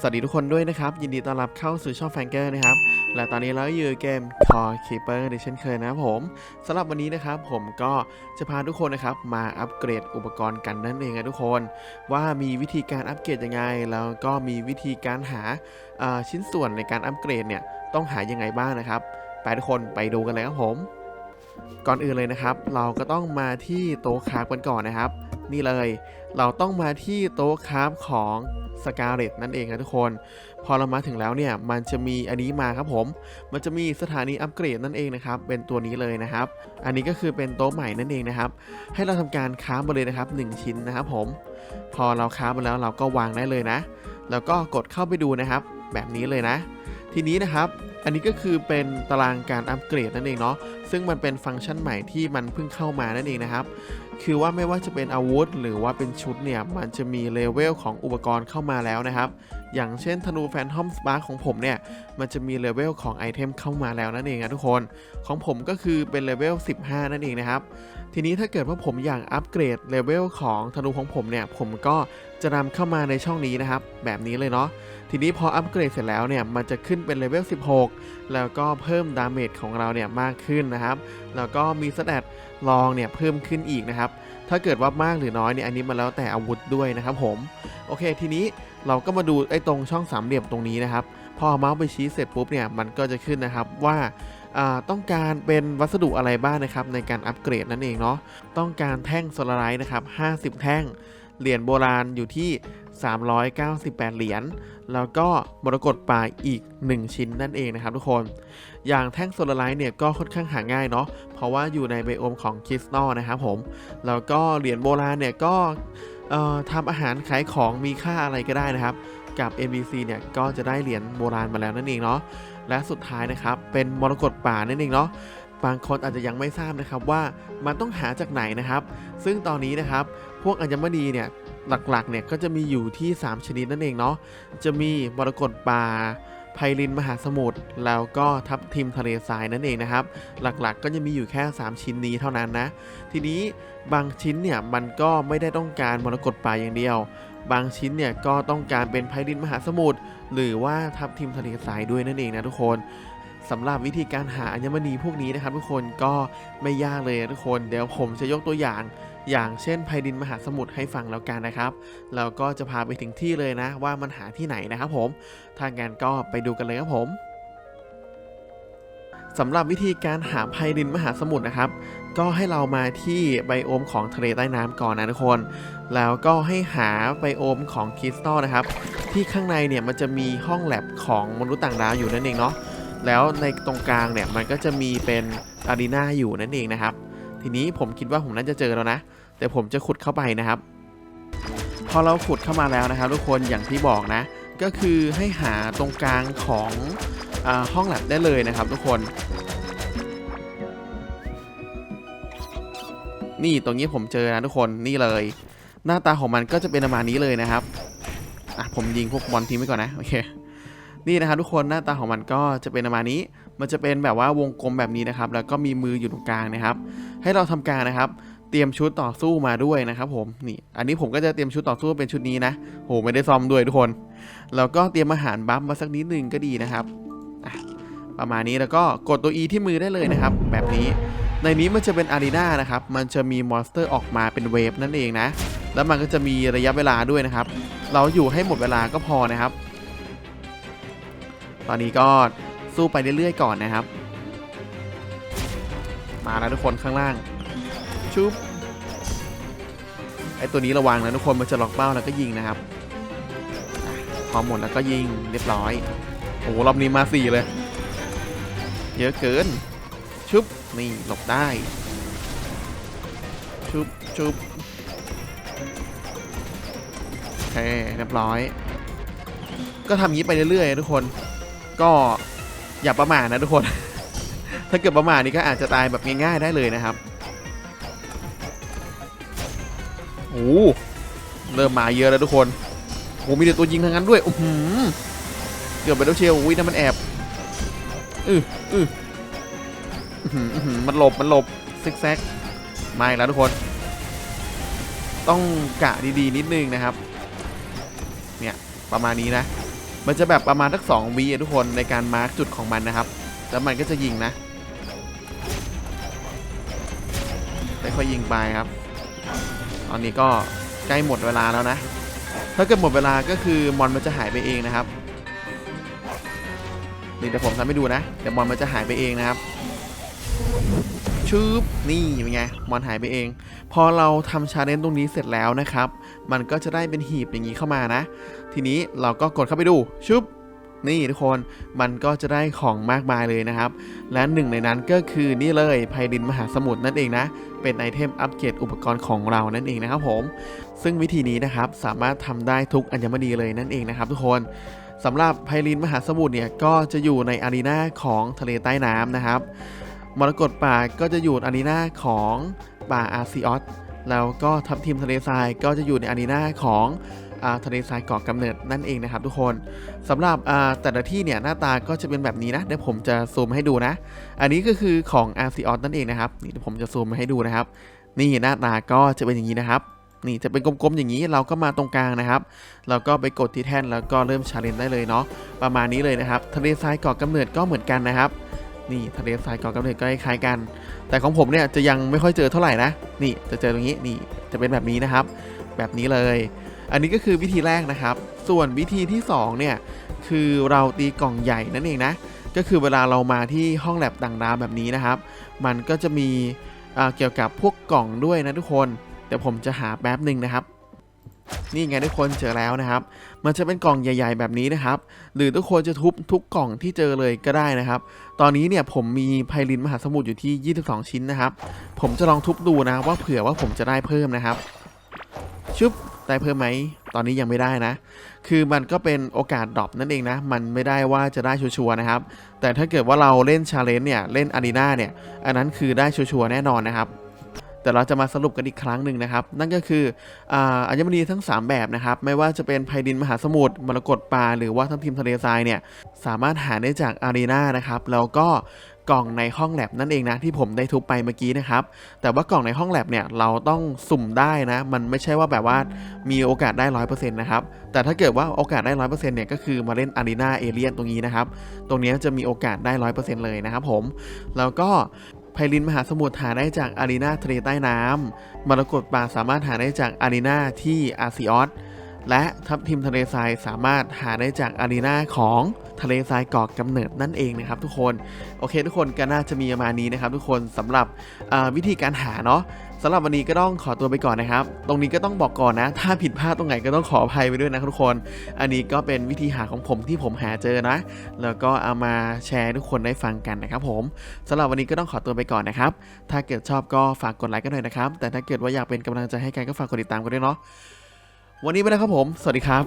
สวัสดีทุกคนด้วยนะครับ ยินดีต้อนรับเข้าสู่ช่องแฟงเกอร์นะครับ และตอนนี้เราอยู่เกม Core Keeper ในเช่นเคยนะครับผมสำหรับวันนี้นะครับผมก็จะพาทุกคนนะครับมาอัปเกรดอุปกรณ์กันนั่นเองนะทุกคน ว่ามีวิธีการอัปเกรดยังไง แล้วก็มีวิธีการหาอ่าชิ้นส่วนในการอัปเกรดเนี่ยต้องหายังไงบ้างนะครับ ไปทุกคนไปดูกันเลยครับผม ก่อนอื่นเลยนะครับ เราก็ต้องมาที่โต๊ะคราฟกันก่อนนะครับ นี่เลยเราต้องมาที่โต๊ะคราฟของสกาเลตนั่นเองนะทุกคน พอเรามาถึงแล้วเนี่ยมันจะมีอันนี้มาครับผม มันจะมีสถานีอัปเกรดนั่นเองนะครับ เป็นตัวนี้เลยนะครับ อันนี้ก็คือเป็นโต๊ะใหม่นั่นเองนะครับ ให้เราทำการค้ามาเลยนะครับ 1 ชิ้นนะครับผม พอเราค้ามาแล้วเราก็วางได้เลยนะ แล้วก็กดเข้าไปดูนะครับ แบบนี้เลยนะ ทีนี้นะครับ อันนี้ก็คือเป็นตารางการอัปเกรดนั่นเองเนาะ ซึ่งมันเป็นฟังก์ชันใหม่ที่มันเพิ่งเข้ามานั่นเองนะครับ คือว่าไม่ว่าจะเป็นอาวุธ หรือว่าเป็นชุดเนี่ย มันจะมีเลเวลของอุปกรณ์เข้ามาแล้วนะครับ อย่างเช่นธนูแฟนทอมสปาร์ของผมเนี่ย มันจะมีเลเวลของไอเทมเข้ามาแล้วนั่นเองนะทุกคน ของผมก็คือเป็นเลเวล 15 นั่นเองนะครับ ทีนี้ถ้าเกิดว่าผมอยากอัปเกรดเลเวลของธนูของผมเนี่ย ผมก็จะนำเข้ามาในช่องนี้นะครับ แบบนี้เลยเนาะ ทีนี้พออัปเกรดเสร็จแล้วเนี่ย มันจะขึ้นเป็นเลเวล 16 แล้วก็เพิ่มดาเมจของเราเนี่ยมากขึ้นนะครับ แล้วก็มีสแตทลองเนี่ยเพิ่มขึ้นอีกนะครับ ถ้าเกิดว่ามากหรือน้อยเนี่ย อันนี้มันแล้วแต่อาวุธด้วยนะครับผม โอเค ทีนี้ เราก็มาดูไอ้ตรงช่องสามเหลี่ยมตรงนี้นะครับ พอเมาส์ไปชี้เสร็จปุ๊บเนี่ยมันก็จะขึ้นนะครับว่าต้องการเป็นวัสดุอะไรบ้างนะครับในการอัปเกรดนั่นเองเนาะต้องการแท่งโซลาไรต์นะครับ 50 แท่ง เหรียญโบราณอยู่ที่ 398 เหรียญแล้วก็มรกตป่าอีก 1 ชิ้นนั่นเองนะครับทุกคน อย่างแท่งโซลาไรต์เนี่ยก็ค่อนข้างหาง่ายเนาะเพราะว่าอยู่ในไบโอมของคริสตัลนะครับผม แล้วก็เหรียญโบราณเนี่ยก็ ทำอาหารขายของมีค่าอะไรก็ได้นะครับ กับ NBC เนี่ยก็จะได้เหรียญโบราณมาแล้วนั่นเองเนาะและสุดท้ายนะครับเป็นมรกตป่านั่นเองเนาะบางคนอาจจะยังไม่ทราบนะครับว่ามันต้องหาจากไหนนะครับ ซึ่งตอนนี้นะครับพวกอัญมณีเนี่ยหลักๆเนี่ยก็จะมีอยู่ที่ 3 ชนิดนั่นเองเนาะจะมีมรกตป่า ไพลินมหาสมุทรแล้วก็ทับทิมทะเลทรายนั่นเองนะครับ หลักๆก็จะมีอยู่แค่ 3 ชิ้นนี้เท่านั้นนะ ทีนี้บางชิ้นเนี่ยมันก็ไม่ได้ต้องการมรกตป่าอย่างเดียว บางชิ้นเนี่ยก็ต้องการเป็นไพลินมหาสมุทรหรือว่าทับทิมทะเลทรายด้วยนั่นเองนะทุกคนสำหรับวิธีการหาอัญมณีพวกนี้นะครับทุกคนก็ไม่ยากเลยทุกคนเดี๋ยวผมจะยกตัวอย่าง อย่างเช่นไพดินมหาสมุทรให้ฟังแล้วกันนะครับแล้วก็จะพาไปถึงที่เลยนะว่ามันหาที่ไหนนะครับผมถ้างั้นก็ไปดูกันเลยครับผมสำหรับวิธีการหาไพดินมหาสมุทรนะครับ ก็ให้เรามาที่ไบโอมของทะเลใต้น้ำก่อนนะทุกคน แล้วก็ให้หาไบโอมของคริสตัลนะครับ ที่ข้างในเนี่ยมันจะมีห้องแลบของมนุษย์ต่างดาวอยู่นั่นเองเนาะ แล้วในตรงกลางเนี่ยมันก็จะมีเป็นอารีนาอยู่นั่นเองนะครับ ทีนี้ผมคิดว่าผมน่าจะเจอแล้วนะ แต่ผมจะขุดเข้าไปนะครับ พอเราขุดเข้ามาแล้วนะครับ ทุกคนอย่างที่บอกนะ ก็คือให้หาตรงกลางของอห้องแลบได้เลยนะครับ ทุกคนนี่ตรงนี้ผมเจอนะทุกคนนี่เลย หน้าตาของมันก็จะเป็นประมาณนี้เลยนะครับอะผมยิงพวกบอลทิ้งไปก่อนนะโอเคนี่นะครับทุกคนหน้าตาของมันก็จะเป็นประมาณนี้ มันจะเป็นแบบว่าวงกลมแบบนี้นะครับ แล้วก็มีมืออยู่ตรงกลางนะครับ ให้เราทำการนะครับ เตรียมชุดต่อสู้มาด้วยนะครับ ผมนี่ อันนี้ผมก็จะเตรียมชุดต่อสู้เป็นชุดนี้นะโหไม่ได้ซ่อมด้วยทุกคน แล้วก็เตรียมอาหารบัฟมาสักนิดนึงก็ดีนะครับประมาณนี้แล้วก็กดตัว E ที่มือได้เลยนะครับ แบบนี้ ในนี้มันจะเป็นอารีนานะครับ มันจะมีมอนสเตอร์ออกมาเป็นเวฟนั่นเองนะ แล้วมันก็จะมีระยะเวลาด้วยนะครับ เราอยู่ให้หมดเวลาก็พอนะครับ ตอนนี้ก็ สู้ไปเรื่อยๆก่อนนะครับ มาแล้วทุกคนข้างล่าง ชุบไอตัวนี้ระวังนะทุกคนมันจะล็อกเป้าแล้วก็ยิงนะครับพอหมดแล้วก็ยิงเรียบร้อยโอ้รอบนี้มาสี่เลย เยอะเกิน ชุบนี่หลบได้ ชุบชุบโอเคเรียบร้อย ก็ทำงี้ไปเรื่อยๆทุกคน ก็ อย่าประมาทนะทุกคน ถ้าเกิดประมาทนี่ก็อาจจะตายแบบง่ายๆได้เลยนะครับโอ้โหเริ่มมาเยอะแล้วทุกคนโอ้โหมีแต่ตัวยิงทั้งนั้นด้วยโอ้โหเกือบไปแล้วเชียวอุ้ยนั่นมันแอบอืออืออมันหลบมันหลบซิกแซกมาอีกแล้วทุกคน ต้องกะดีๆนิดนึงนะครับ เนี่ยประมาณนี้นะ มันจะแบบประมาณทักสองวิอะทุกคนในการมาร์กจุดของมันนะครับ แล้วมันก็จะยิงนะค่อยยิงไปครับ ตอนนี้ก็ใกล้หมดเวลาแล้วนะ ถ้าเกิดหมดเวลาก็คือมอนมันจะหายไปเองนะครับนี่เดี๋ยวผมทำให้ดูนะ เดี๋ยวมอนมันจะหายไปเองนะครับ ชืบนี่เป็นไงมอนหายไปเอง พอเราทำชาเลนจ์ตรงนี้เสร็จแล้วนะครับ มันก็จะได้เป็นหีบอย่างนี้เข้ามานะ ทีนี้เราก็กดเข้าไปดูชุบนี่ทุกคนมันก็จะได้ของมากมายเลยนะครับ และหนึ่งในนั้นก็คือนี่เลยไพลินมหาสมุทรนั่นเองนะ เป็นไอเทมอัปเกรดอุปกรณ์ของเรานั่นเองนะครับผม ซึ่งวิธีนี้นะครับสามารถทำได้ทุกอัญมณีเลยนั่นเองนะครับ ทุกคนสำหรับไพลินมหาสมุทรเนี่ยก็จะอยู่ในอารีนาของทะเลใต้น้ำนะครับ มรกตป่าก็จะอยู่อารีนาของป่าอาร์ซิออสแล้วก็ทัพทีมทะเลทรายก็จะอยู่ในอารีนาของอทะเลทรายเกาะกำเนิดนั่นเองนะครับทุกคนสำหรับแต่ละที่เนี่ยหน้าตาก็จะเป็นแบบนี้นะเดี๋ยวผมจะซูมให้ดูนะ อันนี้ก็คือของอาร์ซิออสนั่นเองนะครับนี่เดี๋ยวผมจะซูมมาให้ดูนะครับ นี่หน้าตาก็จะเป็นอย่างนี้นะครับนี่จะเป็นกลมๆอย่างนี้เราก็มาตรงกลางนะครับ เราก็ไปกดที่แท่นแล้วก็เริ่มชาเลนจ์ได้เลยเนาะประมาณนี้เลยนะครับ ทะเลทรายเกาะกำเนิดก็เหมือนกันนะครับ นี่ทะเลทรายเกาะกำเนิดก็คล้ายกัน แต่ของผมเนี่ยจะยังไม่ค่อยเจอเท่าไหร่นะ นี่จะเจอตรงนี้นี่จะเป็นแบบนี้นะครับ แบบนี้เลย อันนี้ก็คือวิธีแรกนะครับ ส่วนวิธีที่สองเนี่ยคือเราตีกล่องใหญ่นั่นเองนะ ก็คือเวลาเรามาที่ห้องแลบต่างดาวแบบนี้นะครับ มันก็จะมีเกี่ยวกับพวกกล่องด้วยนะทุกคนเดี๋ยวผมจะหาแป๊บหนึ่งนะครับ นี่ไงทุกคนเจอแล้วนะครับ มันจะเป็นกล่องใหญ่ ๆ แบบนี้นะครับ หรือทุกคนจะทุบทุกกล่องที่เจอเลยก็ได้นะครับ ตอนนี้เนี่ยผมมีไพลินมหาสมุทรอยู่ที่ 22 ชิ้นนะครับ ผมจะลองทุบดูนะว่าเผื่อว่าผมจะได้เพิ่มนะครับ ชุบได้เพิ่มไหม ตอนนี้ยังไม่ได้นะ คือมันก็เป็นโอกาสดรอปนั่นเองนะ มันไม่ได้ว่าจะได้ชัวร์นะครับ แต่ถ้าเกิดว่าเราเล่นชาเลนจ์เนี่ย เล่นอารีนาเนี่ย อันนั้นคือได้ชัวร์แน่นอนนะครับ แต่เราจะมาสรุปกันอีกครั้งหนึ่งนะครับ นั่นก็คืออัญมณีทั้ง 3 แบบนะครับ ไม่ว่าจะเป็นไพดินมหาสมุทรมรกตปลาหรือว่าทั้งทีมทะเลทรายเนี่ย สามารถหาได้จากอารีนานะครับ แล้วก็กล่องในห้องแลบนั่นเองนะที่ผมได้ทุบไปเมื่อกี้นะครับ แต่ว่ากล่องในห้องแลบเนี่ยเราต้องสุ่มได้นะ มันไม่ใช่ว่าแบบว่ามีโอกาสได้ร้อยเปอร์เซ็นต์นะครับ แต่ถ้าเกิดว่าโอกาสได้ร้อยเปอร์เซ็นต์เนี่ยก็คือมาเล่นอารีนาเอเลียนตรงนี้นะครับ ตรงนี้จะมีโอกาสได้ร้อยเปอร์เซ็นต์เลยนะครับผม แล้วก็ ไพลินมหาสมุทรหาได้จากอารีนาทะเลใต้น้ำมรกตป่าสามารถหาได้จากอารีนาที่อาซิออส และทัพทีมทะเลทรายสามารถหาได้จากอารีนาของทะเลทรายเกาะกำเนิดนั่นเองนะครับทุกคนโอเค ทุกคนก็น่าจะมีประมาณนี้นะครับ ทุกคนสำหรับวิธีการหาเนาะสำหรับวันนี้ก็ต้องขอตัวไปก่อนนะครับ ตรงนี้ก็ต้องบอกก่อนนะ ถ้าผิดพลาดตรงไหนก็ต้องขออภัยไปด้วยนะทุกคน อันนี้ก็เป็นวิธีหาของผมที่ผมหาเจอนะ แล้วก็เอามาแชร์ทุกคนได้ฟังกันนะครับ ผมสำหรับวันนี้ก็ต้องขอตัวไปก่อนนะครับ ถ้าเกิดชอบก็ฝากกดไลค์กันหน่อยนะครับ แต่ถ้าเกิดว่าอยากเป็นกำลังใจให้กันก็ฝากกดติดตามกันด้วยเนาะ วันนี้ไปแล้วครับผม สวัสดีครับ